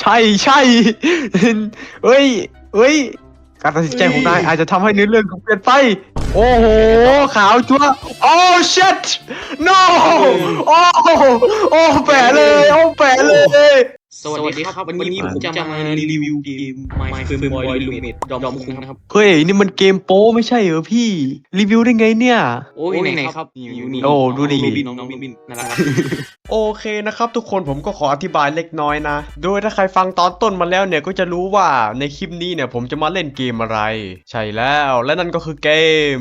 ใช่ใช่เฮ้ยเฮ้ย การตัดสินใจของนายอาจจะทำให้เนื้อเรื่องของเปลี่ยนไป โอ้โห ขาวจั๊วโอ้ shit no โอ้โอ้แปะเลย โอ้แปะเลย สวัสดีครับ วันนี้ผมจะมารีวิวเกม My f i r m Boy Illuminate ดอมคุงนะครับ เฮ้ย นี่มันเกมโป้ไม่ใช่เหรอพี่ รีวิวได้ไงเนี่ย โอ้ยไหนครับอยู่นี่โอ้ดูดิน้องบินน้องบินน่ารักโอเคนะครับทุกคนผมก็ขออธิบายเล็กน้อยนะ โดยถ้าใครฟังตอนต้นมาแล้วเนี่ยก็จะรู้ว่าในคลิปนี้เนี่ยผมจะมาเล่นเกมอะไร ใช่แล้วและนั่นก็คือเกม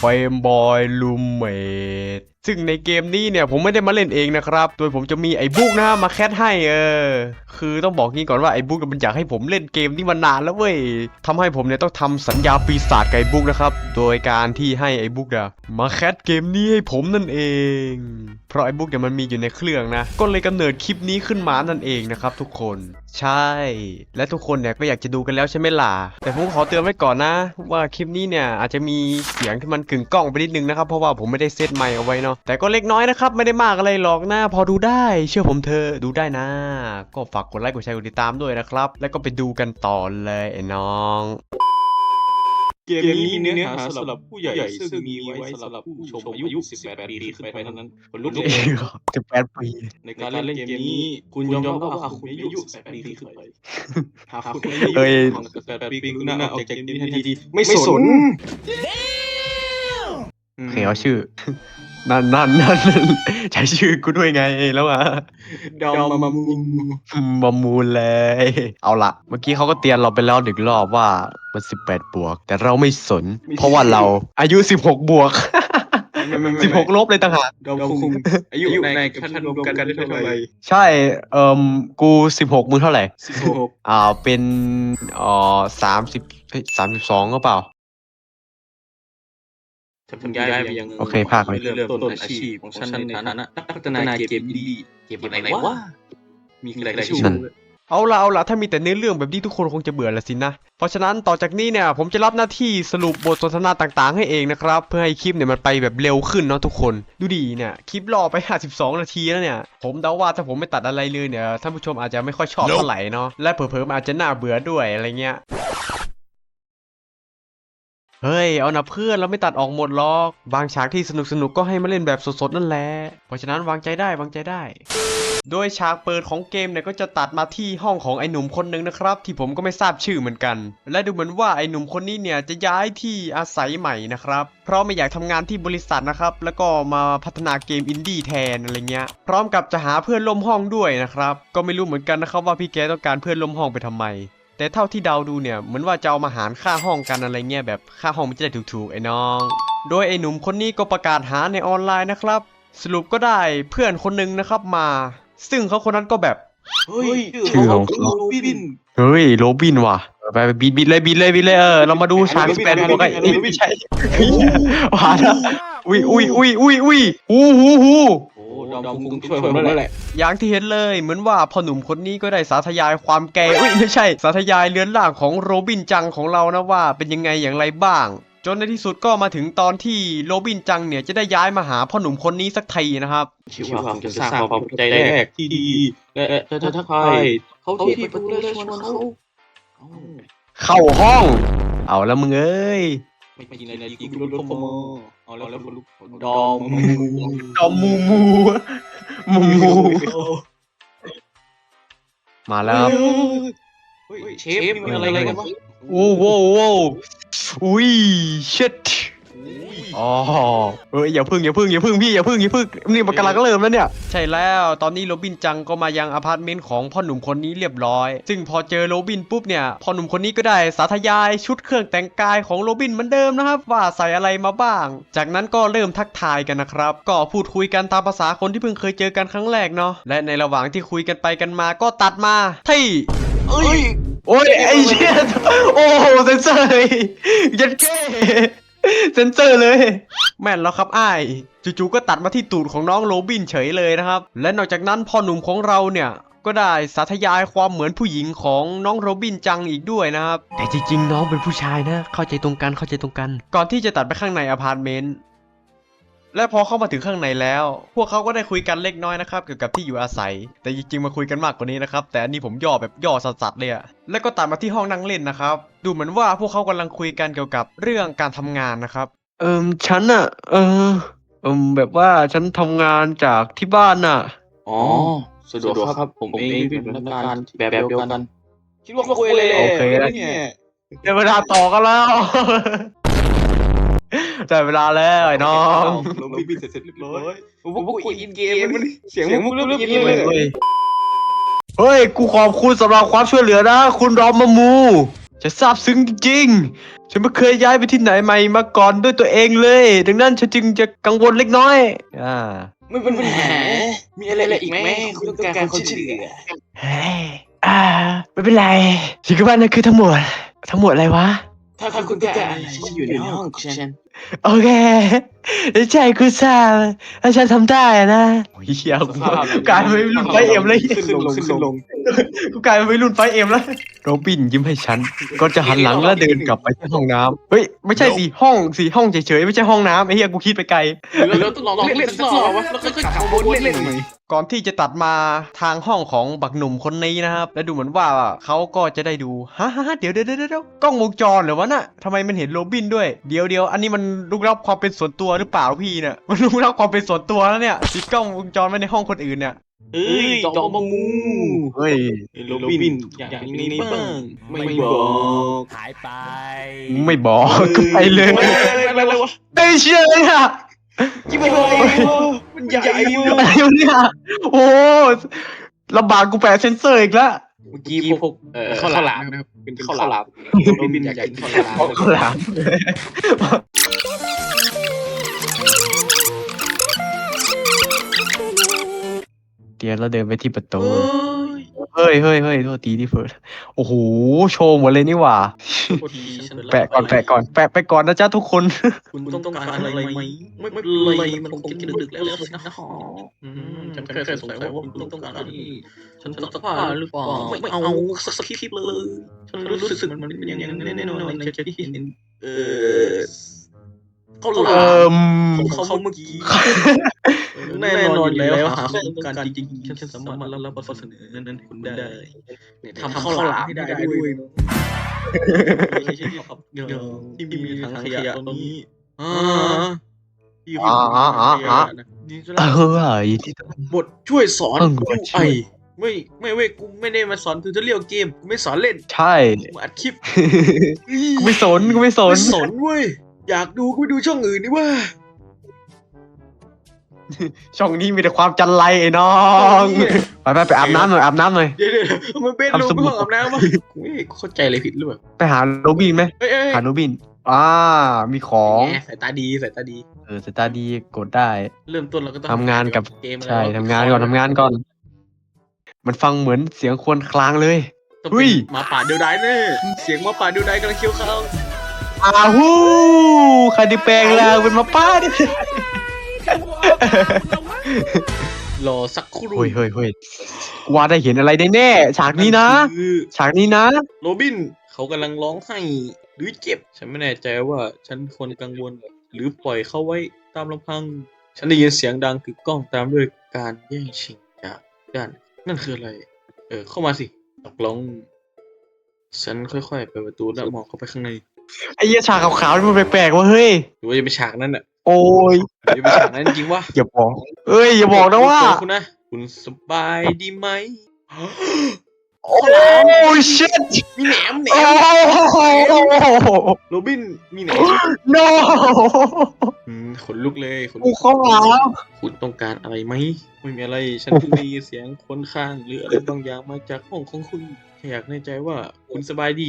Fame Boy Roommate ซึ่งในเกมนี้เนี่ยผมไม่ได้มาเล่นเองนะครับโดยผมจะมีไอ้บุ๊กนะมาแคสให้เออ คือต้องบอกงี้ก่อนว่าไอ้บุ๊กมันอยากให้ผมเล่นเกมนี้มานานแล้วเว้ยทำให้ผมเนี่ยต้องทำสัญญาปีศาจกับไอ้บุ๊กนะครับ โดยการที่ให้ไอ้บุ๊กอะมาแคสเกมนี้ให้ผมนั่นเอง เพราะไอ้บุ๊กเนี่ยมันมีอยู่ในเครื่องนะ ก็เลยกำเนิดคลิปนี้ขึ้นมานั่นเองนะครับทุกคน ใช่ และทุกคนเนี่ยก็อยากจะดูกันแล้วใช่ไหมล่ะ แต่ผมขอเตือนไว้ก่อนนะ ว่าคลิปนี้เนี่ยอาจจะมีเสียงที่มันกึ่งกล้องไปนิดนึงนะครับ เพราะว่าผมไม่ได้เซตไมค์เอาไว้เนาะแต่ก็เล็กน้อยนะครับ ไม่ได้มากอะไรหรอกนะพอดูได้ เชื่อผมเธอะดูได้นะ ก็ฝากกดไลค์กดแชร์กดติดตามด้วยนะครับ แล้วก็ไปดูกันต่อเลยไอ้น้องเกมนี้เนื้อหาสำหรับผู้ใหญ่ซึ่งมีไว้สำหรับผู้ชมอายุ 18 ปีขึ้นไปเท่านั้นคนลุกเลยสิบแปดปี ในการเล่นเกมนี้ คุณยอมรับว่าคุณมีอายุ 18 ปีขึ้นไปหากคุณเฮ้ยของ18 ปีคุณน่าออกจากเกมนี้ทันทีไม่สนเคยเอาชื่อ นั่นนั่นนั่นนั่นใช้ชื่อกูด้วยไงแล้วอะดอมมามูอืมประมูลเลย เอาละเมื่อกี้เขาก็เตือนเราไปแล้วหนึ่งรอบว่ามันสิบแปดบวก แต่เราไม่สน เพราะว่าเราอายุสิบหกบวกสิบหกลบเลยต่างหากดอมคุงอายุในขั้นรวมกันได้เท่าไหร่ใช่เอ่มกูสิบหกมึงเท่าไหร่16อ่าเป็นอ่อสามสิบสามสิบสองก็เปล่า ฉันเพิ่งย้ายไปยังโอเคภาคเลยเริ่มต้นอาชีพของฉันในฐานะนักพัฒนาเกมอินดี้เกมอะไรวะมีหลายๆชื่อนั่นเอาละเอาละถ้ามีแต่เนื้อเรื่องแบบนี้ทุกคนคงจะเบื่อละสินะ เพราะฉะนั้นต่อจากนี้เนี่ย ผมจะรับหน้าที่สรุปบทสนทนาต่างๆ ให้เองนะครับ เพื่อให้คลิปเนี่ยมันไปแบบเร็วขึ้นเนาะทุกคน ดูดีเนี่ย คลิปรอไป 52 นาทีแล้วเนี่ย ผมเดาว่าถ้าผมไม่ตัดอะไรเลยเนี่ยท่านผู้ชมอาจจะไม่ค่อยชอบเท่าไหร่เนาะและเผลอๆมันอาจจะน่าเบื่อด้วยอะไรเงี้ย เฮ้ย เอานะเพื่อนเราไม่ตัดออกหมดหรอก บางฉากที่สนุกสนุกๆก็ให้มาเล่นแบบสดๆนั่นแหละ เพราะฉะนั้นวางใจได้วางใจได้ โดยฉากเปิดของเกมเนี่ยก็จะตัดมาที่ห้องของไอ้หนุ่มคนหนึ่งนะครับ ที่ผมก็ไม่ทราบชื่อเหมือนกัน และดูเหมือนว่าไอ้หนุ่มคนนี้เนี่ยจะย้ายที่อาศัยใหม่นะครับ เพราะไม่อยากทำงานที่บริษัทนะครับ แล้วก็มาพัฒนาเกมอินดี้แทนอะไรเงี้ย พร้อมกับจะหาเพื่อนร่วมห้องด้วยนะครับ ก็ไม่รู้เหมือนกันนะครับว่าพี่แกต้องการเพื่อนร่วมห้องไปทำไม แต่เท่าที่เดาดูเนี่ยเหมือนว่าจะเอามาหารค่าห้องกันอะไรเงี้ยแบบค่าห้องมันจะได้ถูกๆไอ้น้อง โดยไอ้หนุ่มคนนี้ก็ประกาศหาในออนไลน์นะครับ สรุปก็ได้เพื่อนคนหนึ่งนะครับมา ซึ่งเขาคนนั้นก็แบบเฮ้ยชื่อของเขาโรบิน เฮ้ยโรบินว่ะไปไปบินบินเลยบินเลยบินเลยเออเรามาดูฉากสแปนบวกไอ้นี่ไม่ใช่ว่าแล้วอุ้ยอุ้ยอุ้ยอุ้ยอุ้ยหูหูหูโอ้ ดอมคุงช่วยผมแล้วแหละ อย่างที่เห็นเลยเหมือนว่าพ่อหนุ่มคนนี้ก็ได้สาธยายความแก่อุ้ยไม่ใช่ สาธยายเรือนร่างของโรบินจังของเรานะว่าเป็นยังไงอย่างไรบ้าง จนในที่สุดก็มาถึงตอนที่โรบินจังเนี่ยจะได้ย้ายมาหาพ่อหนุ่มคนนี้สักทีนะครับชีวิตความจะสร้างความใจแรกที่ดีและจะทักทายเขาที่ประตูและชวนเขาเข้าห้อง เอาแล้วมึงเอ้ย ไม่กี่นาทีกูรู้ขโมยเอาแล้วคนลุกดอมจอมมูมูมูมูมาแล้วครับเชฟมีอะไรกันวะโอ้โหโว้วอุ้ยเช็ด อ๋อเอ้ยอย่าพึ่งอย่าพึ่งอย่าพึ่งพี่อย่าพึ่งอย่าพึ่งนี่มันกำลังเริ่มแล้วเนี่ย ใช่แล้วตอนนี้โรบินจังก็มายังอพาร์ตเมนต์ของพ่อหนุ่มคนนี้เรียบร้อย ซึ่งพอเจอโรบินปุ๊บเนี่ยพ่อหนุ่มคนนี้ก็ได้สาธยายชุดเครื่องแต่งกายของโรบินเหมือนเดิมนะครับว่าใส่อะไรมาบ้าง จากนั้นก็เริ่มทักทายกันนะครับ ก็พูดคุยกันตามภาษาคนที่เพิ่งเคยเจอกันครั้งแรกเนาะและในระหว่างที่คุยกันไปกันมาก็ตัดมาที่เอ้ยโอ้ยไอ้เชี่ยโอ้โหเซนเซอร์เลยยันเก้ เซนเซอร์เลย แม่นแล้วครับอ้ายจู่ๆก็ตัดมาที่ตูดของน้องโรบินเฉยเลยนะครับ และนอกจากนั้นพ่อหนุ่มของเราเนี่ยก็ได้สาธยายความเหมือนผู้หญิงของน้องโรบินจังอีกด้วยนะครับ แต่จริงๆ น้องเป็นผู้ชายนะ เข้าใจตรงกันเข้าใจตรงกัน ก่อนที่จะตัดไปข้างในอพาร์ตเมนต์ และพอเข้ามาถึงข้างในแล้ว พวกเขาก็ได้คุยกันเล็กน้อยนะครับเกี่ยวกับที่อยู่อาศัย แต่จริงๆมาคุยกันมากกว่านี้นะครับ แต่อันนี้ผมย่อแบบย่อสัสๆเลยอะแล้วก็ตัดมาที่ห้องนั่งเล่นนะครับ ดูเหมือนว่าพวกเขากำลังคุยกันเกี่ยวกับเรื่องการทำงานนะครับ เอิมฉันอะเออเอิมแบบว่าฉันทำงานจากที่บ้านน่ะอ๋อสะดวกครับผมเองเป็นพนักงานแบบเดียวกันคิดว่าคุยเลยโอเคแล้วเนี่ยได้เวลาต่อกันแล้ว ได้เวลาแล้วไอ้น้องลงบินเสร็จเรียบร้อยมว่าคุยอินเกมมันเสียงมุกเริ่มยินเฮ้เลย เฮ้ย กูขอบคุณสำหรับความช่วยเหลือนะ คุณรอมมามูจะซาบซึ้งจริง ฉันไม่เคยย้ายไปที่ไหนใหม่มาก่อนด้วยตัวเองเลย ดังนั้นฉันจึงจะกังวลเล็กน้อย อ่า ไม่เป็นปัญหามีอะไรอีกไหมคุณต้องการคนช่วยเหลือเฮ้ยอ่า ไม่เป็นไรฉันคิดว่านั่นคือทั้งหมด ทั้งหมดอะไรวะ ถ้าคุณต้องกา รฉันอยู่ในห้องของฉันโอเคใช่กูทราบถ้าฉันทำได้อะนะโอ้ยเฮียกูกลายเป็นวัยรุ่นไฟเอ็มเลยขึ้นลงขึ้นลงกูกลายเป็นวัยรุ่นไฟเอ็มแล้วโรบินยิ้มให้ฉัน ก็จะหันหลังแล้วเดินกลับไปที่ห้องน้ำเฮ้ยไม่ใช่สิห้องสิห้องเฉยๆไม่ใช่ห้องน้ำไอ้เหี้ยกูคิดไปไกล หรือเราต้องลองเล่นสักรอบวะแล้วค่อยๆกลับมาวนเล่นใหม่ก่อนที่จะตัดมาทางห้องของบักหนุ่มคนนี้นะครับ และดูเหมือนว่าเขาก็จะได้ดูฮะฮะฮะเดี๋ยวเดี๋ยวเดี๋ยวเดี๋ยวกล้องวงจรเหรือวะน่ะทำไมมันเห็นโรบินด้วย เดี๋ยวเดี๋ยวอันนี้มันลุกลับความเป็นส่วนตัวหรือเปล่าพี่เนี่ยมันลุกลับความเป็นส่วนตัวแล้วเนี่ยติดกล้องวงจรไว้ในห้องคนอื่นเนี่ยเอ้ยจอมมูเฮ้ยโรบินอย่างนี้บ้างไม่บอกหายไป ไม่บอกก็ไปเลยอะไรวะไอ้เชี่ยเลยอะยิ่งไม่บอกมันใหญ่อะไรวะเนี่ยโอ้ลำบากกูแปะเซนเซอร์อีกแล้ว เมื่อกี้พวกเอ่อข้าวหลามนะครับเป็นข้าวหลามโรบินอยากกินข้าวหลามออกข้าวหลามเดี๋ยวเราเดินไปที่ประตู เฮ้ยเฮ้ยเฮ้ยโทษทีที่เฟิร์สโอ้โห โชว์หมดเลยนี่หว่าแปะก่อนแปะก่อนแปะไปก่อนนะจ๊ะทุกคน คุณต้องการอะไรไหมไม่ไม่เลยมันคงจะดึกแล้วสินะฮะฉันแค่สงสัยว่าคุณต้องการอะไรฉันต้องการหรือเปล่าไม่เอาสักคลิปเลย ฉันรู้สึกมันเป็นอย่างนั้นแน่นอนในใจที่เห็นเออ เขาหเอลาอของเขาเมื่อกี้แน่นอนอยู่แล้วหาความต้องการจริงๆฉันสามารถรับข้อเสนอนั้นคุณได้เนี่ยทำข้าวหลามให้ได้ด้วยไม่ใช่ที่ครับเดี๋ยวที่มีถังขยะตรงนี้อ่าที่มีถังขยะนะนี่จะเอเล่าอไอ้ที่บทช่วยสอนเออช่ไอวยไม่ไม่เว้ยกูไม่ได้มาสอนทูตเรียลเกมกูไม่สอนเล่น ใช่กูอัดคลิปกูไม่สนกูไม่สนไม่สนเว้ย อยากดูกูไปดูช่องอื่นดีว่าช่องนี้มีแต่ความจันไรไอ้น้อง ไปไปไปอาบน้ำหน่อยอาบน้ำหน่อย เดี๋ยวเดี๋ยวมันเป็นรูปทำสมุดห้องอาบน้ำวะกูไม่เข้าใจเลยผิดหรือเปล่าไปหาโรบินไหมเอ้ยเอ้ยหาโรบิน อ่า มีของแหมสายตาดีสายตาดี เออสตาร์ดีกดได้ เริ่มต้นเราก็ต้องทำงานกับเกมอะไรใช่วะทำงานก่อนทำงานก่อน มันฟังเหมือนเสียงครวรคลางเลยต้องเฮ้เป็นยหมาป่าเดียวดายแน่เสียงหมาป่าเดียวดายกำลังเคี้ยวข้าว อ้าวฮู้ใครได้แปลงร่างเป็นหมาป้าดิรอสักครู่เฮ้ยเฮ้ยเฮ้ยกูว่าได้เห็นอะไรได้แน่ฉากนี้นะ คือฉากนี้นะ โรบินเขากำลังร้องไห้หรือเจ็บ ฉันไม่แน่ใจว่าฉันควรกังวล หรือปล่อยเขาไว้ตามลำพัง ฉันได้ยินเสียงดังคือกล้องตามด้วยการแย่งชิงจากด้านนั่นคืออะไร เออเข้ามาสิตกลง ฉันค่อยๆเปิดประตูแล้วมองเข้าไปข้างใน ไอ้เหี้ยฉากขาวๆนี่มันแปลกๆว่ะเฮ้ย หรือว่าจะเป็นฉากนั้นอะโอ้ยหรือจะเป็นฉากนั้นจริงวะอย่าบอกเอ้ยอย่าบอกนะว่าเจคุณนะคุณสบายดีไหมโอ้ย shit มีแหนมแหนโอ้มโรบินมีแหนม no อืมขนลุกเลยขนกูลุกเข้ามาแล้วคุณต้องการอะไรไหมไม่มีอะไรฉันเพิ่งได้ยินเสียงคนข้าง หรืออะไรบางอย่างมาจากห้องของคุณแค่อยากแน่ใจว่าคุณสบายดี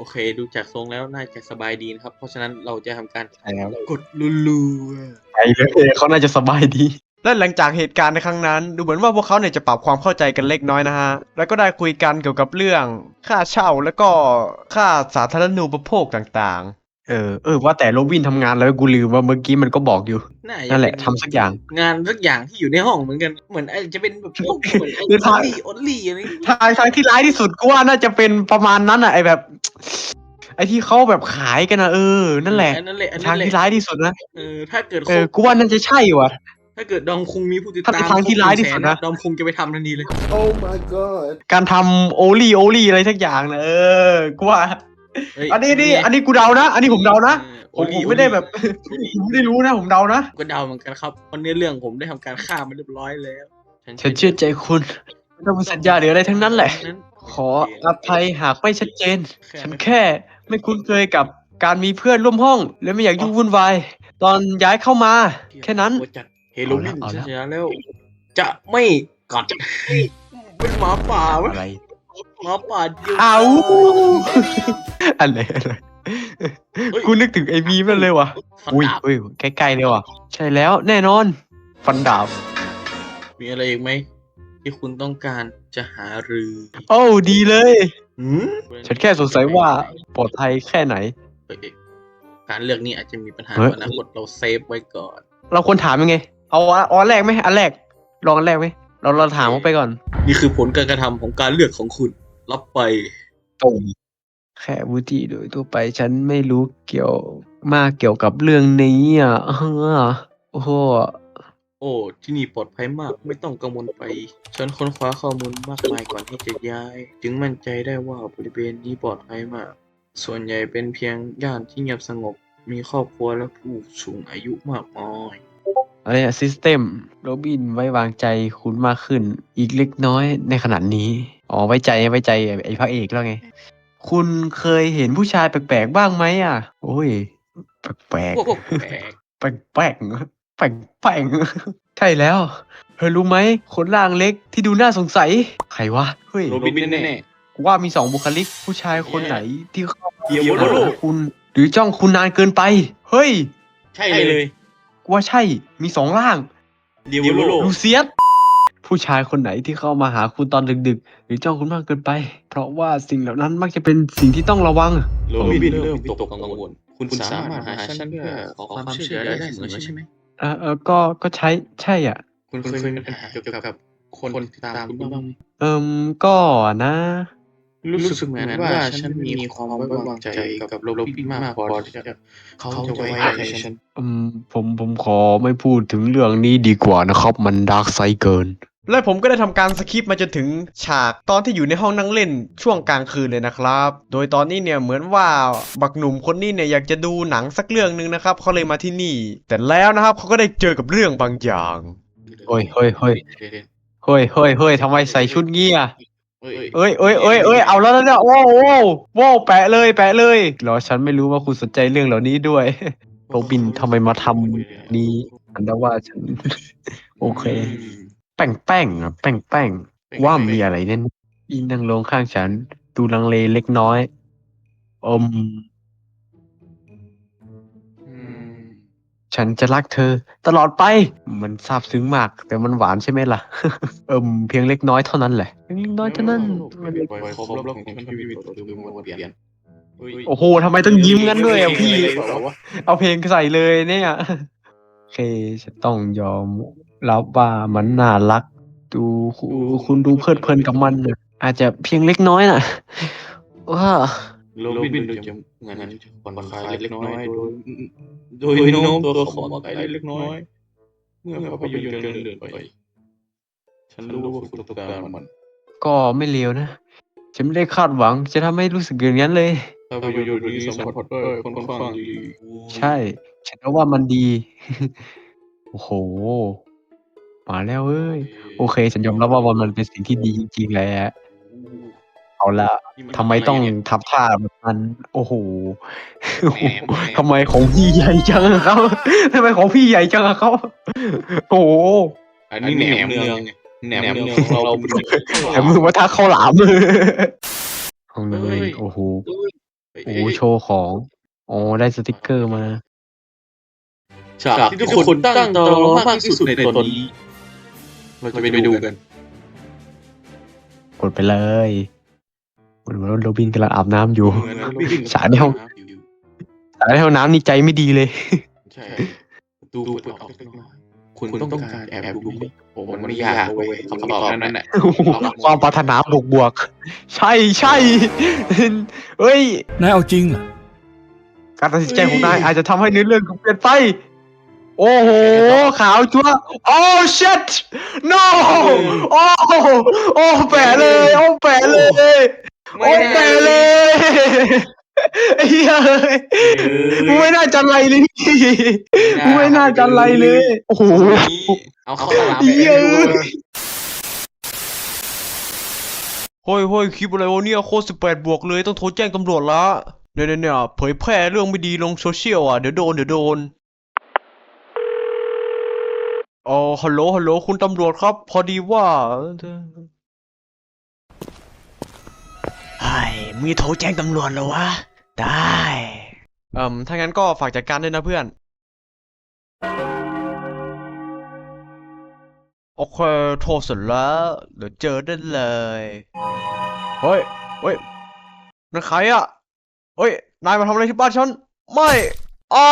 โอเค ดูจากทรงแล้วน่าจะสบายดีนะครับ เพราะฉะนั้นเราจะทำการใช่ครับกดรัวไปเลยเขาน่าจะสบายดี และหลังจากเหตุการณ์ในครั้งนั้น ดูเหมือนว่าพวกเขาเนี่ยจะปรับความเข้าใจกันเล็กน้อยนะฮะ แล้วก็ได้คุยกันเกี่ยวกับเรื่องค่าเช่าแล้วก็ค่าสาธารณูปโภคต่าง เออ เออ ว่าแต่โรบินทำงานแล้วกูลืมว่าเมื่อกี้มันก็บอกอยู่ๆน่าจนั่นแหละเป็ทำสักอย่าง งานสักอย่างที่อยู่ในห้องเหมือนกันเหมือนอาจจะเป็นแบบพวกเหมือนไอ้หรืออทาองลลี่ออลลี่อะไรอย่างงี้ทางทางที่ร้ายที่สุดกูว่าน่าจะเป็นประมาณนั้นอะไอแบบ ไออ้ที่เขาแบบขายกันนะเออ นั่นแหละ อันนั่นแหละอันทานั้งนแหละที่ร้ายที่สุดนะเออถ้าเกิดเอเขาอกูว่าน่าจะใช่ว่ะ ถ้าเกิดดอมคงมีผู้ติดถ้าตาเป็นมทางที่ร้ายที่สุดนะ ดอมคงจะไปทำทันทีเลย Oh my god. การทำโอลี่โอลี่อะไรสักอย่างนะเออกูว่า เฮ้ยอันนี้นี่อันนี้กูเดานะ อันนี้ผมเดานะเออผมโอผลีมไม่ได้แบบโอลีผมไม่ได้รู้นะผมเดานะก็เดาเหมือนกันครับเพราะเนื้อเรื่องผมได้ทำการฆ่ามันเรียบร้อยแล้วฉันเชื่อใจคุณไม่ต้องมีสัญญาหรืออะไรทั้งนั้นแหละขออภัยหากไม่ชัดเจน ฉันแค่ไม่คุ้นเคยกับการมีเพื่อนร่วมห้อง และไม่อยากยุ่งวุ่นวายตอนย้ายเข้ามา แค่นั้น โอ้จัดเฮโลวีนเอาละ ชนะแล้ว จะไม่กัดเป็นหมาป่าวะอะไรหมาป่าเดียว เอา อะไรอะไรเฮ้ย กูนึกถึงไอ้มีมนั่นเลยว่ะฟันอุ้ยดาบอุ้ยใกล้ๆเลยว่ะ ใช่แล้วแน่นอน ฟันดาบ มีอะไรอีกไหม ที่คุณต้องการจะหารือโอ้ดีเลย หืมฉันแค่สงสัยว่าปลอดภัยแค่ไหน เฮ้ยการเลือกนี้อาจจะมีปัญหาเฮ้ย อนาคตเราเซฟไว้ก่อน เราควรถามยังไง เอาอันเอาอันแรกไหมอันแรก ลองอันแรกไหมเราเราถามเขาไปก่อนนี่คือผลการกระทำของการเลือกของคุณ รับไปตรง แค่วุฒิโดยทั่วไปฉันไม่รู้เกี่ยวมากเกี่ยวกับเรื่องนี้อะเออโอ้โหโอ้ ที่นี่ปลอดภัยมากไม่ต้องกังวลไป ฉันค้นคว้าข้อมูลมากมายก่อนที่จะย้าย จึงมั่นใจได้ว่าบริเวณนี้ปลอดภัยมาก ส่วนใหญ่เป็นเพียงย่านที่เงียบสงบ มีครอบครัวและผู้สูงอายุมากมายอะไรอะซิสเต็มโรบินไว้วางใจคุณมากขึ้น อีกเล็กน้อยในขณะนี้ อ๋อ ไว้ใจไว้ใจไอ้พระเอกแล้วไง คุณเคยเห็นผู้ชายแปลกๆบ้างไหมอะ โอ้ย แปลกพวกแปลกๆแปลกแปลกแปลกแปลกๆใช่แล้ว เธอรู้ไหมคนร่างเล็กที่ดูน่าสงสัย ใครวะ เฮ้ยโรบินแน่กูว่ามีสองบุคลิกผู้ชายคนไหนที่เข้ามาเดี๋ยวโลโลหาคุณ หรือจ้องคุณนานเกินไป เฮ้ย ๆใช่เลยกูว่าใช่มีสองร่าง เดียวโล ลูเซียส ผู้ชายคนไหนที่เข้ามาหาคุณตอนดึกๆ หรือจ้องคุณมากเกินไป เพราะว่าสิ่งเหล่านั้นมักจะเป็นสิ่งที่ต้องระวัง โรบินเริ่มตกกังวล คุณสามารถหาฉันเพื่อขอความช่วยเหลือได้เสมอใช่ไหม เออเออก็ก็ใช้ใช่อะ คุณเคยมีปัญหาเกี่ยวกับคนติดตามคุณบ้างไหมเอิมก็นะ รู้สึกเหมือนว่าฉันมีความไว้วางใจกับโรบินมากพอที่จะเขาจะไว้ใจฉัน อืมผมผมขอไม่พูดถึงเรื่องนี้ดีกว่านะครับ มันดาร์กไซเกิน และผมก็ได้ทำการสคิปมาจนถึงฉากตอนที่อยู่ในห้องนั่งเล่นช่วงกลางคืนเลยนะครับ โดยตอนนี้เนี่ยเหมือนว่าบักหนุ่มคนนี้เนี่ยอยากจะดูหนังสักเรื่องหนึ่งนะครับเขาเลยมาที่นี่ แต่แล้วนะครับเขาก็ได้เจอกับเรื่องบางอย่างเฮ้ยเฮ้ยเฮ้ยเฮ้ยเฮ้ยเฮ้ยทำไมใส่ชุดเงี้ยเอ้ยเอ้ยเอ้ยเอ้ยเอ้ยเอาแล้วนะเนี่ยโอ้โหโว้วแปะเลยแปะเลยเหรอฉันไม่รู้ว่าคุณสนใจเรื่องเหล่านี้ด้วยโรบินทำไมมาทำนี้อันนั้นว่าฉัน โอเค แป้งแป้งอะแป้งแป้งว่ามีอะไรแน่นอีนั่งลงข้างฉัน ดูลังเลเล็กน้อย อม อืมฉันจะรักเธอ ตลอดไป มันซาบซึ้งมาก แต่มันหวานใช่ไหมล่ะ เอิมเพียงเล็กน้อยเท่านั้นแหละเพียงเล็กน้อยเท่านั้นมันปล่อยครบรอบของชีวิตตัวดูมันเปลี่ยนโอ้โหทำไมต้องยิ้มกันด้วยอะพี่ เอาเพลงใส่เลยเนี่ยโอเคฉันต้องยอม รับว่ามันน่ารัก ดูคุณคุณดูเพลิดเพลินกับมันน่ะอาจจะเพียงเล็กน้อยน่ะว้าโรบินโดยจะงานนั้นผ่อนคลายเล็กน้อยโดยโดยโน้มตัวของไปเล็กน้อย เมื่อภาพยนตร์เดินเดินไป ฉันรู้ว่าประสบการณ์มัน ก็ไม่เลวนะ ฉันไม่ได้คาดหวัง จะทำให้รู้สึกอย่างนั้นเลยภาพยนตร์นี้สัมผัสได้ค่อนข้างดี ใช่ ฉันก็ว่ามันดี โอ้โห มาแล้วเอ้ย โอเค ฉันยอมรับว่ามันเป็นสิ่งที่ดีจริงๆแหละเอาละทำไมต้องทับท่าแบบนั้น โอ้โหทำไมของพี่ใหญ่จังอะครับทำไมของพี่ใหญ่จังอะครับโอ้โหอันนี้แหนมเนืองแหนมเนืองของเราเป็นแต่มือมาทักข้าวหลามห้องนั้นเลยโอ้โหโอ้โหโชว์ของอ๋อได้สติกเกอร์มาฉากที่ทุกคนตั้งตารอมากที่สุดในตอนนี้ เราจะไปดูกัน กดไปเลยเหมือนว่าโรบินกำลังอาบน้ำอยู่ฉากในห้องสายในห้องน้ำนี่ใจไม่ดีเลย ใช่ดูเปิดออกเล็กน้อยคุณต้องการแอบดูไหมผมมันไม่ยากเว้ยคำตอบนั้นแหละความปรารถนาบวกบวกๆใช่ใช่เฮ้ย นายเอาจริงเหรอ การตัดสินใจของนายอาจจะทำให้เนื้อเรื่องเปลี่ยนไป โอ้โห ขาวจั๊วโอ้ shit no โอ้โอ้แปะเลย โอ้แปะเลยโอ้แปะเลยไอ้เหี้ยกูไม่น่าจะไรเลยพี่กูไม่น่าจะไรเลย โอ้โห เอาเข้าตลาดไปเหี้ยเฮ้ยเฮ้ยคลิปอะไรวะเนี่ยโคตรสิบแปดบวกเลยต้องโทรแจ้งตำรวจละเนี่ยเนี่ยเนี่ยเผยแพร่เรื่องไม่ดีลงโซเชียลอะเดี๋ยวโดนเดี๋ยวโดน อ๋อฮัลโหลฮัลโหลคุณตำรวจครับ พอดีว่าไอ้มีโทรแจ้งตำรวจเหรอวะ ได้ เอ่มถ้างั้นก็ฝากจัดการด้วยนะเพื่อน โอเค โทรเสร็จแล้ว เดี๋ยวเจอได้เลย เฮ้ย เฮ้ยนั่นใครอะเฮ้ย นายมาทำอะไรที่บ้านฉัน ไม่ อ้อ